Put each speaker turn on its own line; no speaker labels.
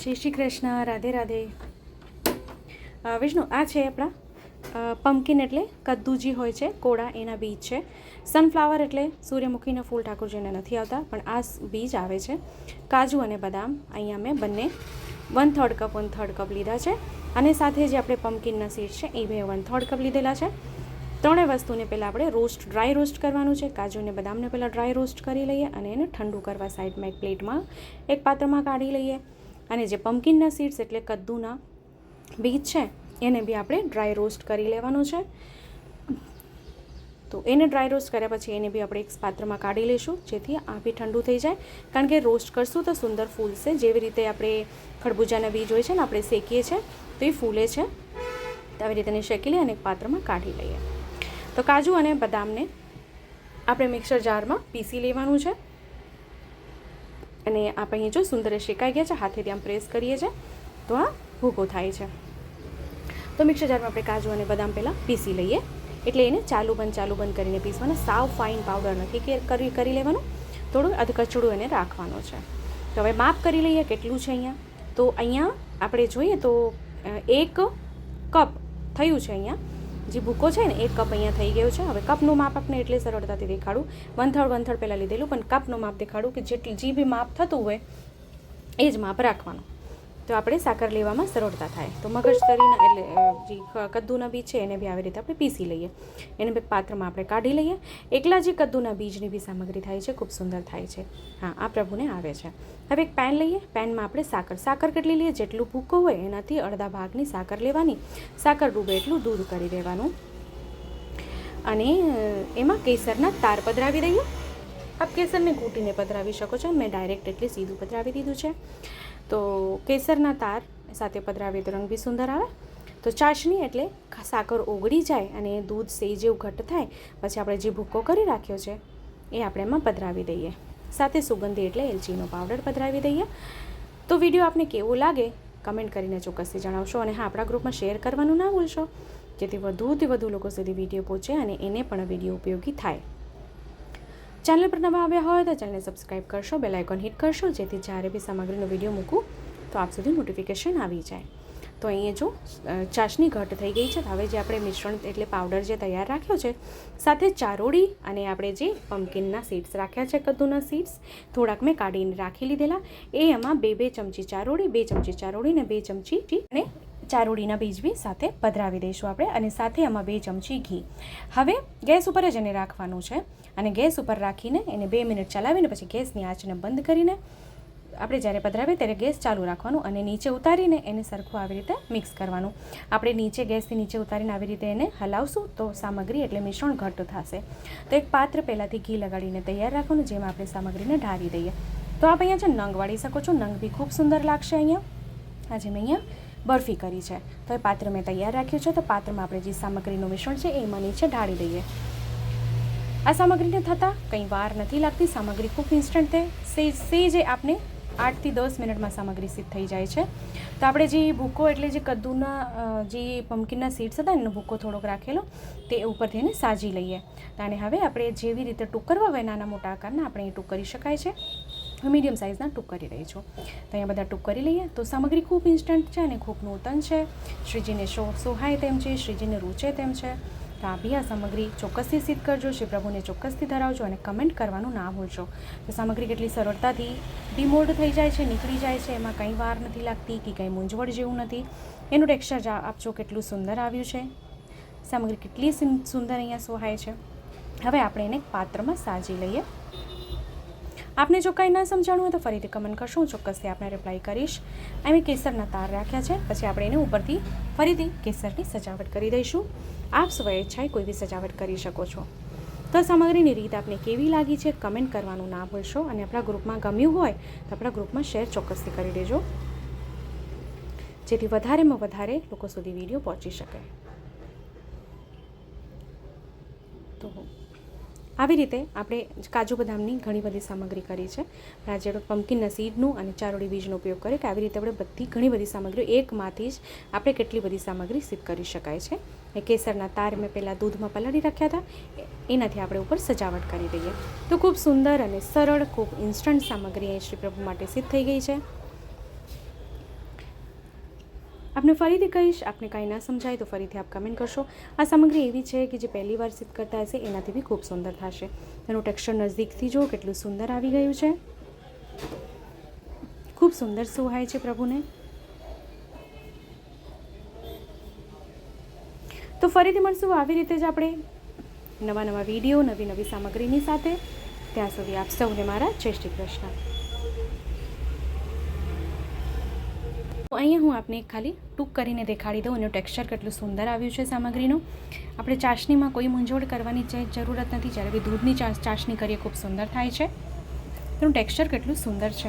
જય શ્રી કૃષ્ણ, રાધે રાધે. વિષ્ણુ, આ છે આપણા પમ્પકિન એટલે કદ્દુ જે હોય છે, કોળા, એના બીજ છે. સનફ્લાવર એટલે સૂર્યમુખીના ફૂલ ઠાકોરજીને નથી આવતા, પણ આ બીજ આવે છે. કાજુ અને બદામ, અહીંયા મેં બંને one third cup one third cup લીધા છે. અને સાથે જે આપણે પમ્પકિનના સીડ છે, એ બે વન થર્ડ કપ લીધેલા છે. ત્રણેય વસ્તુને પહેલાં આપણે રોસ્ટ ડ્રાય રોસ્ટ કરવાનું છે. કાજુને બદામને પહેલાં ડ્રાય રોસ્ટ કરી લઈએ અને એને ઠંડુ કરવા સાઈડમાં એક પ્લેટમાં એક પાત્રમાં કાઢી લઈએ. અને જે પમ્કિનના સીડ્સ એટલે કદ્દુના બીજ છે, એને બી આપણે ડ્રાય રોસ્ટ કરી લેવાનું છે. તો એને ડ્રાય રોસ્ટ કર્યા પછી એને બી આપણે એક પાત્રમાં કાઢી લઈશું, જેથી આ બી ઠંડુ થઈ જાય. કારણ કે રોસ્ટ કરશું તો સુંદર ફૂલશે જેવી રીતે આપણે ખરબૂજાના બીજ હોય છે ને, આપણે શેકીએ છીએ તો એ ફૂલે છે. તો આવી રીતે એને શેકી લઈએ અને એક પાત્રમાં કાઢી લઈએ. તો કાજુ અને બદામને આપણે મિક્સર જારમાં પીસી લેવાનું છે. અને આપણે અહીં જો સુંદર શેકાઈ ગયા છે હાથેથી આમ પ્રેસ કરીએ છીએ તો આ ભૂકો થાય છે. તો મિક્સર જારમાં આપણે કાજુ અને બદામ પહેલાં પીસી લઈએ. એટલે એને ચાલુ બંધ ચાલુ બંધ કરીને પીસવાના. સાવ ફાઇન પાવડર નથી કરી કરી લેવાનું. થોડું અધકચડું એને રાખવાનું છે. તો હવે માપ કરી લઈએ કેટલું છે અહીંયા. તો અહીંયા આપણે જોઈએ તો એક કપ થયું છે અહીંયા. જે ભૂકો છે ને એક કપ અહીંયા થઈ ગયો છે. હવે કપનું માપ આપણે એટલે સરળતાથી દેખાડું. વંથળ વંથળ પહેલાં લીધેલું, પણ કપનું માપ દેખાડું કે જેટલી જે બી માપ થતું હોય, એ જ માપ રાખવાનું. તો આપણે સાકર લેવામાં સરળતા થાય. તો મગજતરીના એટલે જે કદ્દુના બીજ છે એને બી આવી રીતે આપણે પીસી લઈએ. એને બે પાત્રમાં આપણે કાઢી લઈએ. એકલા જે કદ્દુના બીજની બી સામગ્રી થાય છે, ખૂબ સુંદર થાય છે. હા, આ પ્રભુને આવે છે. હવે એક પેન લઈએ. પેનમાં આપણે સાકર. સાકર કેટલી લઈએ? જેટલું ભૂકો હોય એનાથી અડધા ભાગની સાકર લેવાની. સાકર ડૂબે એટલું દૂધ કરી દેવાનું. અને એમાં કેસરના તાર પધરાવી દઈએ. આપ કેસરને કૂટીને પધરાવી શકો છો. મેં ડાયરેક્ટ એટલે સીધું પધરાવી દીધું છે. તો કેસરના તાર સાથે પધરાવીએ તો રંગ બી સુંદર આવે. તો ચાસણી એટલે સાકર ઓગળી જાય અને દૂધ સેજ જેવું ઘટ્ટ થાય. પછી આપણે જે ભૂક્કો કરી રાખ્યો છે, એ આપણે એમાં પધરાવી દઈએ. સાથે સુગંધી એટલે એલચીનો પાવડર પધરાવી દઈએ. તો વીડિયો આપને કેવો લાગે કમેન્ટ કરીને ચોક્કસથી જણાવશો અને હા, આપણા ગ્રુપમાં શેર કરવાનું ના ભૂલશો. જેથી વધુથી વધુ લોકો સુધી વીડિયો પહોંચે અને એને પણ વીડિયો ઉપયોગી થાય. ચેનલ પર નવા આવ્યા હોય તો ચેનલને સબસ્ક્રાઈબ કરશો બેલ આઇકોન હિટ કરશો, જેથી જ્યારે બી સામગ્રીનો વીડિયો મૂકું તો આપ સુધી નોટિફિકેશન આવી જાય. તો અહીંયા જો ચાસણી ઘટ થઈ ગઈ છે હવે જે આપણે મિશ્રણ એટલે પાવડર જે તૈયાર રાખ્યો છે, સાથે ચારોળી અને આપણે જે પમ્પકિનના સીડ્સ રાખ્યા છે કદ્દુના સીડ્સ થોડાક મેં કાઢીને રાખી લીધેલા. એ એમાં બે બે ચમચી ચારોળી, બે ચમચી ચારોળી ને બે ચમચી અને ચારોળીના બીજ બી સાથે પધરાવી દઈશું આપણે અને સાથે એમાં બે ચમચી ઘી. હવે ગેસ ઉપર જ એને રાખવાનું છે અને ગેસ ઉપર રાખીને એને બે મિનિટ ચલાવીને પછી ગેસની આંચને બંધ કરીને આપણે જ્યારે પધરાવીએ ત્યારે ગેસ ચાલુ રાખવાનું અને નીચે ઉતારીને એને સરખું આવી રીતે મિક્સ કરવાનું. આપણે નીચે ગેસથી નીચે ઉતારીને આવી રીતે એને હલાવશું તો સામગ્રી એટલે મિશ્રણ ઘટ્ટ થશે. તો એક પાત્ર પહેલાંથી ઘી લગાડીને તૈયાર રાખવાનું, જેમાં આપણે સામગ્રીને ઢાળી દઈએ. તો આપ અહીંયા છે નંગ વાળી શકો છો, નંગ બી ખૂબ સુંદર લાગશે અહીંયા. આજે મેં અહીંયા બરફી કરી છે. તો એ પાત્ર મેં તૈયાર રાખ્યું છે. તો પાત્રમાં આપણે જે સામગ્રીનું મિશ્રણ છે એ મને છે ઢાળી દઈએ. આ સામગ્રીને થતાં કંઈ વાર નથી લાગતી. સામગ્રી ખૂબ ઇન્સ્ટન્ટ છે. સેજ સેજે આપને આઠથી દસ મિનિટમાં સામગ્રી સિદ્ધ થઈ જાય છે. તો આપણે જે ભૂકો એટલે જે કદ્દુના જે પમ્પકિનના સીડ્સ હતા એનો ભૂકો થોડોક રાખેલો, તે ઉપરથી એને સાજી લઈએ. અને હવે આપણે જેવી રીતે ટૂંક કરવા હોય નાના મોટા આકારના આપણે એ ટૂંક કરી શકાય છે. હું મીડિયમ સાઇઝના ટૂંક કરી રહી છું. તો અહીંયા બધા ટૂંક કરી લઈએ. તો સામગ્રી ખૂબ ઇન્સ્ટન્ટ છે અને ખૂબ નૂતન છે. શ્રીજીને શો સોહાય તેમ છે, શ્રીજીને રૂચે તેમ છે. તો આ બી આ સામગ્રી ચોક્કસથી સિદ્ધ કરજો. શ્રી પ્રભુને ચોક્કસથી ધરાવજો અને કમેન્ટ કરવાનું ના ભૂલશો. તો સામગ્રી કેટલી સરળતાથી ડિમોલ્ડ થઈ જાય છે, નીકળી જાય છે. એમાં કંઈ વાર નથી લાગતી કે કંઈ મૂંઝવણ જેવું નથી. એનું ટેક્સચર આપજો કેટલું સુંદર આવ્યું છે. સામગ્રી કેટલી સુંદર અહીંયા સોહાય છે. હવે આપણે એને પાત્રમાં સાજી લઈએ. આપને જો કંઈ ન સમજાણું હોય તો ફરીથી કમેન્ટ કરશો. હું ચોક્કસથી આપને રિપ્લાય કરીશ. અમે કેસરના તાર રાખ્યા છે. પછી આપણે એને ઉપરથી ફરીથી કેસરની સજાવટ કરી દઈશું. આપ સ્વૈચ્છાએ કોઈ બી સજાવટ કરી શકો છો. તો સામગ્રીની રીત આપને કેવી લાગી છે કમેન્ટ કરવાનું ના ભૂલશો અને આપણા ગ્રુપમાં ગમ્યું હોય તો આપણા ગ્રુપમાં શેર ચોક્કસથી કરી દેજો. જેથી વધારેમાં વધારે લોકો સુધી વીડિયો પહોંચી શકે. તો આવી રીતે આપણે કાજુ બદામની ઘણી બધી સામગ્રી કરી છે. રાજેડો આપણે સીડનું અને ચારોળી બીજનો ઉપયોગ કરીએ કે આવી રીતે આપણે બધી ઘણી બધી સામગ્રીઓ એકમાંથી જ આપણે કેટલી બધી સામગ્રી સિદ્ધ કરી શકાય છે. એ કેસરના તાર મેં પહેલાં દૂધમાં પલાળી રાખ્યા હતા. એનાથી આપણે ઉપર સજાવટ કરી દઈએ. તો ખૂબ સુંદર અને સરળ, ખૂબ ઇન્સ્ટન્ટ સામગ્રી અહીં શ્રી પ્રભુ માટે સિદ્ધ થઈ ગઈ છે. આપને ફરીથી કહીશ, આપને કાંઈ ના સમજાય તો ફરીથી આપ કમેન્ટ કરશો. આ સામગ્રી એવી છે કે જે પહેલી વાર સિદ્ધ કરતા હશે, એનાથી બી ખૂબ સુંદર થશે. એનું ટેક્સચર નજદીકથી જો કેટલું સુંદર આવી ગયું છે. ખૂબ સુંદર સુહાય છે પ્રભુને. તો ફરીથી મળશું આવી રીતે જ આપણે નવા નવા વીડિયો, નવી નવી સામગ્રીની સાથે. ત્યાં સુધી આપ સૌને મારા જય શ્રી કૃષ્ણ. તો અહીંયા હું આપને ખાલી ટૂંક કરીને દેખાડી દઉં એનું ટેક્સચર કેટલું સુંદર આવ્યું છે સામગ્રીનું. આપણે ચાસણીમાં કોઈ મૂંઝવણ કરવાની જરૂરત નથી, જ્યારે બી દૂધની ચાસ ચાસણી કરીએ, ખૂબ સુંદર થાય છે. તેનું ટેક્સચર કેટલું સુંદર છે.